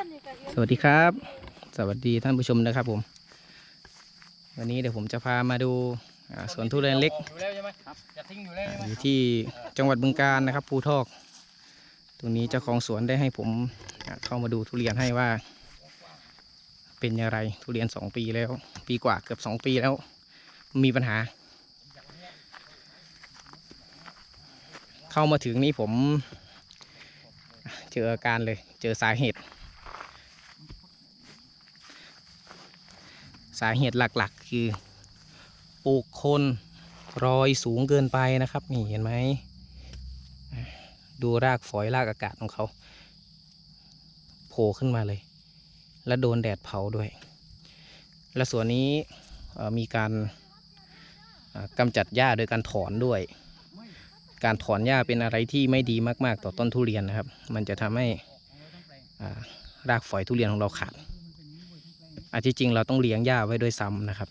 สวัสดีครับ สวัสดีท่านผู้ชมนะครับผม วันนี้เดี๋ยวผมจะพามาดูอ่าสวนทุเรียนเล็กอยู่แล้วใช่ไหมครับจะทิ้งอยู่แล้วใช่ไหมอยู่ที่จังหวัดบึงกาฬนะครับภูทอก ตรงนี้เจ้าของสวนได้ให้ผมอ่าเข้ามาดูทุเรียนให้ว่า เป็นอย่างไรทุเรียนสองปีแล้ว ปีกว่าเกือบสองปีแล้ว มีปัญหา เข้ามาถึงนี่ผม เจออาการเลย เจอสาเหตุ สาเหตุหลักๆ คือปลูกคนรอยสูงเกินไปนะครับ นี่เห็นไหม ดูรากฝอยรากอากาศของเขาโผล่ขึ้นมาเลย แล้วโดนแดดเผาด้วย และส่วนนี้มีการกำจัดหญ้าโดยการถอนด้วย การถอนหญ้าเป็นอะไรที่ไม่ดีมาก ๆ ต่อต้นทุเรียนนะครับ มันจะทำให้รากฝอยทุเรียนของเราขาด อาที่จริงเราต้องเลี้ยงหญ้าไว้ด้วยซ้ำนะครับ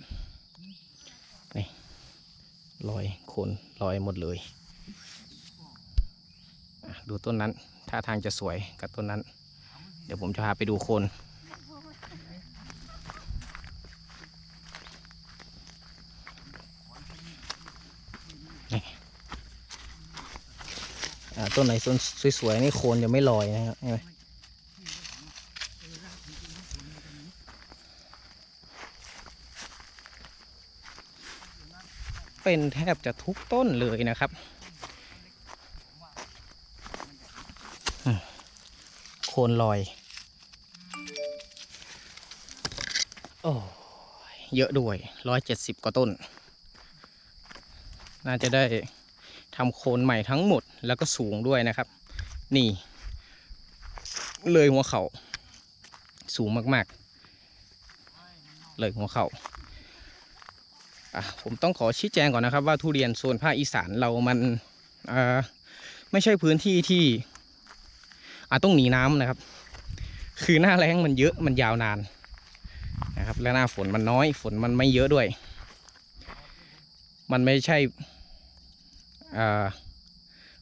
นี่ลอยโคนลอยหมดเลยดูต้นนั้นท่าทางจะสวยกับต้นนั้น เดี๋ยวผมจะพาไปดูโคนนี่ต้นไหนต้นสวยๆนี่โคนจะไม่ลอยนะครับ เป็นแทบจะทุกต้นเลยนะครับโคนลอย โอ้เยอะด้วยร้อยเจ็ดสิบกว่าต้น น่าจะได้ทำโคนใหม่ทั้งหมดแล้วก็สูงด้วยนะครับ นี่ เลยหัวเขา่าสูงมาก ๆ เลยหัวเขา่า ผมต้องขอชี้แจงก่อนนะครับว่าทุเรียนโซนภาคอีสานเรามันไม่ใช่พื้นที่ที่อาต้องหนีน้ำนะครับ คือหน้าแล้งมันเยอะมันยาวนานนะครับ และหน้าฝนมันน้อย ฝนมันไม่เยอะด้วย มันไม่ใช่เอ่อ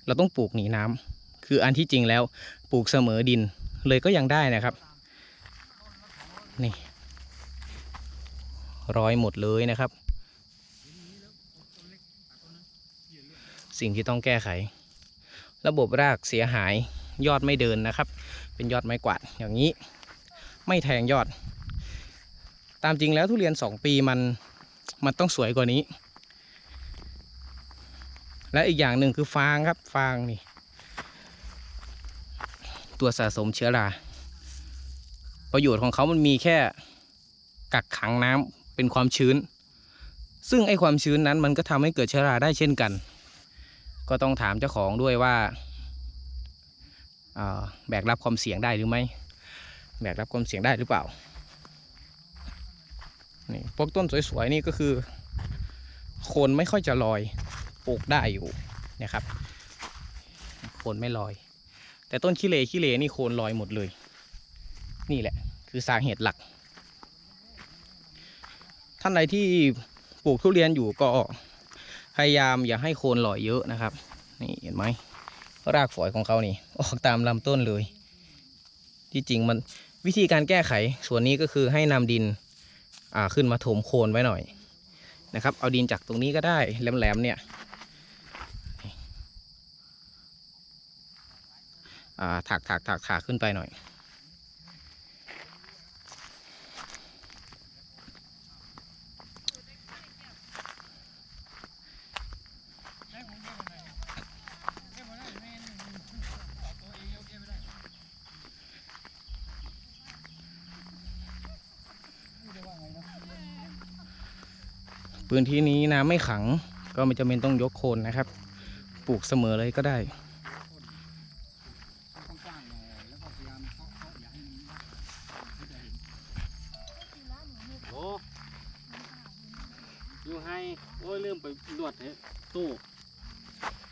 เราต้องปลูกหนีน้ำคืออันที่จริงแล้วปลูกเสมอดินเลยก็ยังได้นะครับ นี่ ร้อยหมดเลยนะครับ สิ่งที่ต้องแก้ไข ระบบรากเสียหายยอดไม่เดินนะครับ เป็นยอดไม้กวาดอย่างนี้ ไม่แทงยอด ตามจริงแล้วทุเรียน 2 ปีมันมันต้องสวยกว่านี้ และอีกอย่างหนึ่งคือฟางครับฟางนี่ ตัวสะสมเชื้อราประโยชน์ของเขามันมีแค่กักขังน้ำเป็นความชื้น ซึ่งไอความชื้นนั้นมันก็ทำให้เกิดเชื้อราได้เช่นกัน ก็ต้องถามเจ้าของด้วยว่าาแบกรับความเสี่ยงได้หรือไม่แบกรับความเสี่ยงได้หรือเปล่านี่พวกต้นสวยๆนี่ก็คือโคนไม่ค่อยจะลอยปลูกได้อยู่นะครับโคนไม่ลอย แต่ต้นขี้เลขี้เลนี่โคนลอยหมดเลย นี่แหละ คือสาเหตุหลัก ท่านใดที่ปลูกทุเรียนอยู่ก็ พยายามอย่าให้โคนลอยเยอะนะครับ นี่เห็นไหมรากฝอยของเขานี่ ออกตามลำต้นเลย ที่จริงมันวิธีการแก้ไขส่วนนี้ก็คือให้นำดินอ่าขึ้นมาถมโคนไว้หน่อยนะครับ เอาดินจากตรงนี้ก็ได้แหลมๆเนี่ยอ่าถักถักถักถักขึ้นไปหน่อย พื้นที่นี้น้ำไม่ขัง ก็ไม่จำเป็นต้องยกโคนนะครับ ปลูกเสมอเลยก็ได้โอ้อยู่ให้โอ้ยลืมไปลวดให้ตู้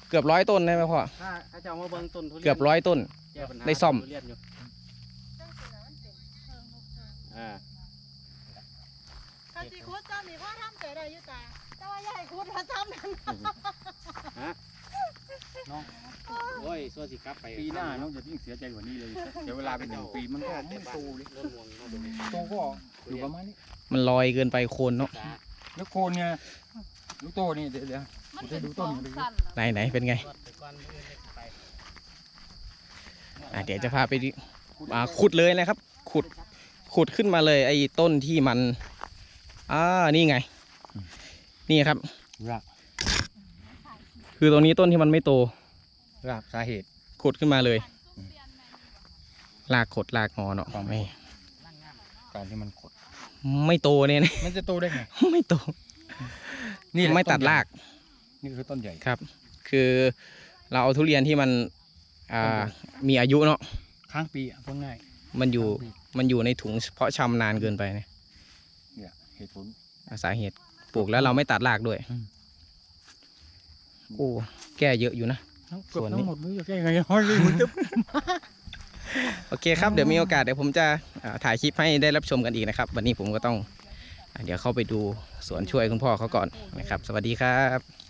เกือบร้อยต้นได้ไหมพ่อถ้าถ้าจะเอามาเบิ่งต้นทุเรียนเกือบร้อยต้น แก้ปัญหาได้ซ่อม ทุเรียนอยู่อ่าคันสิคุด ซ้ำนี่พ่อทำใจได้อยู่ตาแต่ว่าอย่าให้คุดมาซ้ำนั่นฮะน้องโอ้ยส่วนสิกลับไปปีหน้าน้องจะยิ่งเสียใจกว่านี้เลย เดี๋ยวเวลาเป็นหนึ่งปีมันก็ไม่โตเลยรถม่วงเนาะบ่มีโตก็อยู่ประมาณนี้ มันลอยเกินไปโคนเนาะจ้าแล้วโคนเนี่ยลูกโตนี่เดี๋ยวเดี๋ยวมันเป็นดูสต้อนงดูสั้นไหนไหนเป็นไงรถไปก่อนมื้ออื่นจะไปอะเดี๋ยวจะพาไปดิอ่าขุดเลยนะครับ ขุดขุดขึ้นมาเลยไอ้ต้นที่มัน อ่านี่ไง นี่ครับ รากคือตรงนี้ต้นที่มันไม่โตรากสาเหตุ ขุดขึ้นมาเลยลากขดลากงอเนาะไม่การที่มันขด ไม่โตเนี่ยนะมันจะโตได้ไง ไม่โต นี่แหละไม่ตัดต้นใหญ่ราก นี่คือต้นใหญ่ครับ คือเราเอาทุเรียนที่มันอ่ามีอายุเนาะค้างปีอะพูดง่าย มันอยู่ค้างปีมันอยู่ในถุงเพาะชำนานเกินไปเนี่ย เนี่ยเหตุผล สาเหตุปลูกแล้วเราไม่ตัดรากด้วยอืมโอ้แก้เยอะอยู่นะทั้งส่เกือบวนนี้ทั้งหมดไม่รู้จะแก้ยังไงห้อยเลยมึงตึ๊บโอเคครับเดี๋ยวมีโอกาสเดี๋ยวผมจะอ่าถ่ายคลิปให้ได้รับชมกันอีกนะครับ วันนี้ผมก็ต้องอ่าเดี๋ยวเข้าไปดูสวนช่วยคุณพ่อเขาก่อนนะครับ สวัสดีครับ